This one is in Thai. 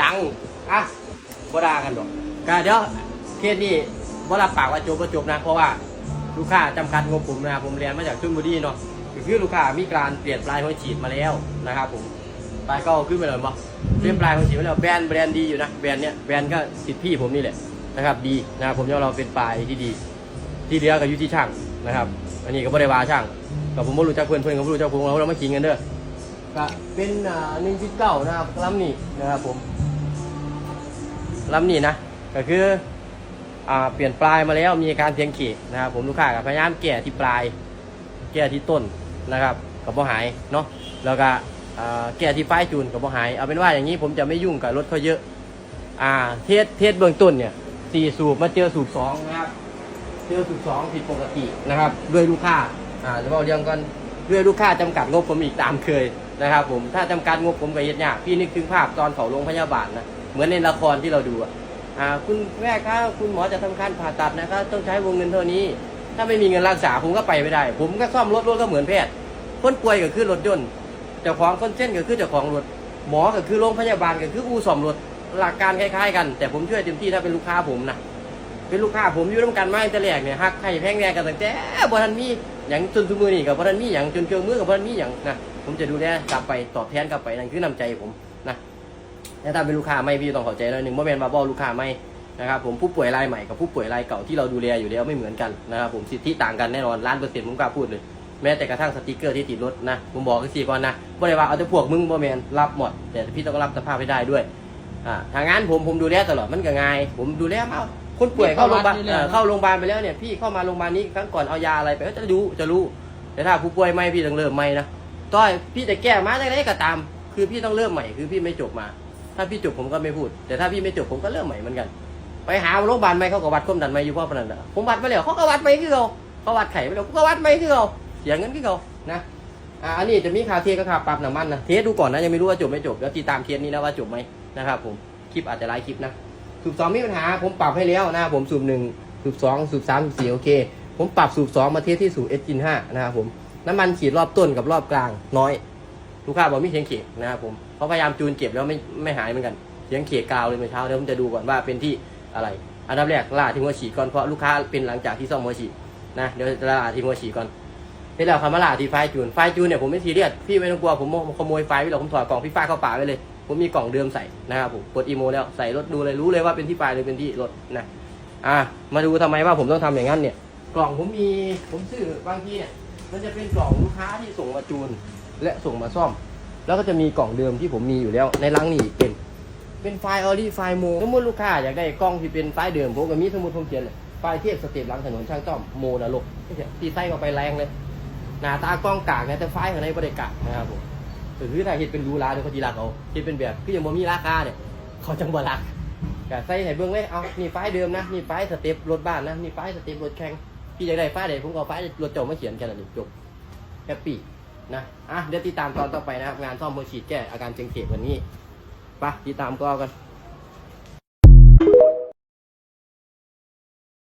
จัง อะบ่ด่ากันดอกก็เดี๋ยวเคสนี้บ่รับปากว่าจบก็จบนะ เพราะว่าลูกค้าจำกัดงบผมนะครับผมเรียนมาจากชลบุรีเนาะคือลูกค้ามีการเปลี่ยนปลายหัวฉีดมาแล้วนะครับผมปลายก็ขึ้นไปเลยมั้เปลี่ยนปลายหัวฉีดมาแล้วแบรนด์แบรนด์ดีอยู่นะแบรนด์เนี้ยแบรนด์ก็สิทธิ์พี่ผมนี่แหละนะครับ ดีนะครับผมยอมเราเป็นปลายที่ดี ที่เหลือก็อยู่ที่ช่างนะครับ อันนี้ก็บ่ได้ว่าช่างกับผมบ่รู้จักเพื่อนเพื่อนก็บ่รู้จักผมเราเรามาขิงกันเด้อก็เป็นอ่าหนึ่งจุดเก้านะครับลำนี้นะครับผมลำนี้นะก็คืออ่าเปลี่ยนปลายมาแล้วมีอาการเพียงขีดนะครับผมลูกค้าก็พยายามแก้ที่ปลาย แก้ที่ต้นนะครับกับบ่หายเนาะแล้วก็อ่าแก้ที่ป้ายจูนกับบ่หายเอาเป็นว่าอย่างนี้ผมจะไม่ยุ่งกับรถเขาเยอะอ่าเทสเทสเบื้องต้นเนี่ยสี่สูบมาเจอสูบสองนะครับ เจอสูบสองผิดปกตินะครับ ด้วยลูกค้าอ่าจะบอกเรื่องกันด้วยลูกค้าจำกัดงบผมอีกตามเคยนะครับ ผมถ้าจำกัดงบผมก็เฮ็ดยากพี่นึกถึงภาพตอนเขาโรงพยาบาลนะเหมือนในละครที่เราดูอ่าคุณแม่ครับคุณหมอจะทำการผ่าตัดนะครับต้องใช้วงเงินเท่านี้ ถ้าไม่มีเงินรักษาผมก็ไปไม่ได้ ผมก็ซ่อมรถรถก็เหมือนแพทย์คนป่วยก็คือรถยนต์เจ้าของคนเส้นก็คือเจ้าของรถหมอก็คือโรงพยาบาลก็คืออู่ซ่อมรถหลักการคล้ายๆกัน แต่ผมช่วยเต็มที่ถ้าเป็นลูกค้าผมนะ เป็นลูกค้าผมอยู่ร่วมกันมาตั้งแต่แรกเนี่ยฮักใครแพงแรงกันตั้งแต่บ่ทันมีอย่างจนทุกมือนี่กับบ่ทันมีอย่างจนเครื่องมือกับบ่ทันมีอย่างนะผมจะดูแลกลับไปตอบแทนกลับไปนั่นคือน้ำใจผมนะถ้าเป็นลูกค้าไม่พี่ต้องเข้าใจหน่อยหนึ่งว่าเป็นบาบอลูกค้าไม่นะครับผมผู้ป่วยรายใหม่กับผู้ป่วยรายเก่าที่เราดูแลอยู่แล้วไม่เหมือนกันนะครับผมสิทธิต่างกันแน่นอนล้านเปอร์เซ็นต์ผมกล้าพูดเลยแม้แต่กระทั่งสติกเกอร์ที่ติดรถนะผมบอกกันสี่ก่อนนะบ่ได้ว่าเอาแต่พวกมึงบ่แมนรับหมด แต่พี่ต้องรับสภาพให้ได้ด้วยอ่าทางงานผมผมดูแลตลอดมันก็ง่าย ผมดูแลเอา คนป่วยเข้าโรงพยาบาลเอ่อเข้าโรงพยาบาลไปแล้วเนี่ยพี่เข้ามาโรงพยาบาลนี้ครั้งก่อนเอายาอะไรไปก็จะรู้จะรู้ แต่ถ้าผู้ป่วยไม่พี่ต้องเริ่มใหม่นะต้อยพี่จะแก้มาได้ก็ตาม คือพี่ต้องเริ่มใหม่คือพี่ไม่จบมา ถ้าพี่จบผมก็ไม่พูด แต่ถ้าพี่ไม่จบผมก็เริ่มใหม่เหมือนกัน ไปหาโรงพยาบาลไหมเขาก็วัดความดันไหมอยู่พ่อพนันน่ะผมวัดไปแล้วเขาก็วัดไปคือเขาเขาวัดไข่ไปแล้วผมก็วัดไปคือเขาเสียเงินคือเขานะอ่าอันนี้จะมีข่าวเทสกับข่าวปรับน้ำมันนะเทสดูก่อนนะยังไม่รู้ว่าจบไม่จบแล้วติดตามเทสนี้นะว่าจบไหมนะครับผมคลิปอาจจะไลฟ์คลิปนะ สูบสองมีปัญหา ผมปรับให้แล้วนะครับผมสูบหนึ่งสูบสองสูบสามสูบสี่โอเค ผมปรับสูบสองมาเทสที่สูบเอสจินห้านะครับผมน้ำมันขีดรอบต้นกับรอบกลางน้อย ลูกค้าบอกมีเสียงเขกนะครับผมเขาพยายามจูนเก็บแล้วไม่ไม่หายเหมือนกันเสียงเขกกาวเลยเมื่อเช้าเดี๋ยวผมจะดูก่อนว่าเป็นที่อะไร อันดับแรกล่าที่หัวฉีดก่อนเพราะลูกค้าเป็นหลังจากที่ซ่อมหัวฉีดนะเดี๋ยวจะล่าที่หัวฉีดก่อนเสร็จแล้วคำว่าล่าที่ไฟจูนไฟจูนเนี่ยผมไม่ซีเรียสพี่ไม่ต้องกลัวผมขโมยไฟพี่หรอกผมถอดกล่องพี่ฟ้าเข้าป่าไว้เลย ผมมีกล่องเดิมใส่นะครับผมกดอีโมแล้วใส่รถดูเลยรู้เลยว่าเป็นที่ปลายหรือเป็นที่รถนะอะมาดูทำไมว่าผมต้องทำอย่างนั้นเนี่ย กล่องผมมีผมซื้อบางทีเนี่ยมันจะเป็นกล่องลูกค้าที่ส่งมาจูน และส่งมาซ่อม แล้วก็จะมีกล่องเดิมที่ผมมีอยู่แล้ว ในลังนี่เป็น เป็นไฟล์ออรี่ไฟล์โมสมมติลูกค้าอยากได้กล้องที่เป็นไฟล์เดิมผมก็มีสมมติผมเขียนเลยไฟล์เทียบสเต็ปหลังถนนช่างต้อมโมนะลูกตีไส้เข้าไปแรงเลยหน้าตากล้องกากนะแต่ไฟล์ข้างในบริกากนะครับผม ถือถ้าเห็ดเป็นรูราเดี๋ยวเขาจีรักเอาเห็ดเป็นแบบคือยังบ่มีราคาเนี่ยเขาจังบ่รักก็ใส่ให้เบื้องเลยเอานี่ไฟเดิมนะนี่ไฟสเต็ปรถบ้านนะนี่ไฟสเต็ปรถแข่งพี่อยากได้ไฟเดี๋ยวผมก็เอาไฟรถโจมาเขียนแค่นั้นจบแฮปปี้นะอะเดี๋ยวติดตามตอนต่อไปนะครับงานซ่อมมือฉีดแก้อาการเจ็งเขบวันนี้ไปติดตามก็กัน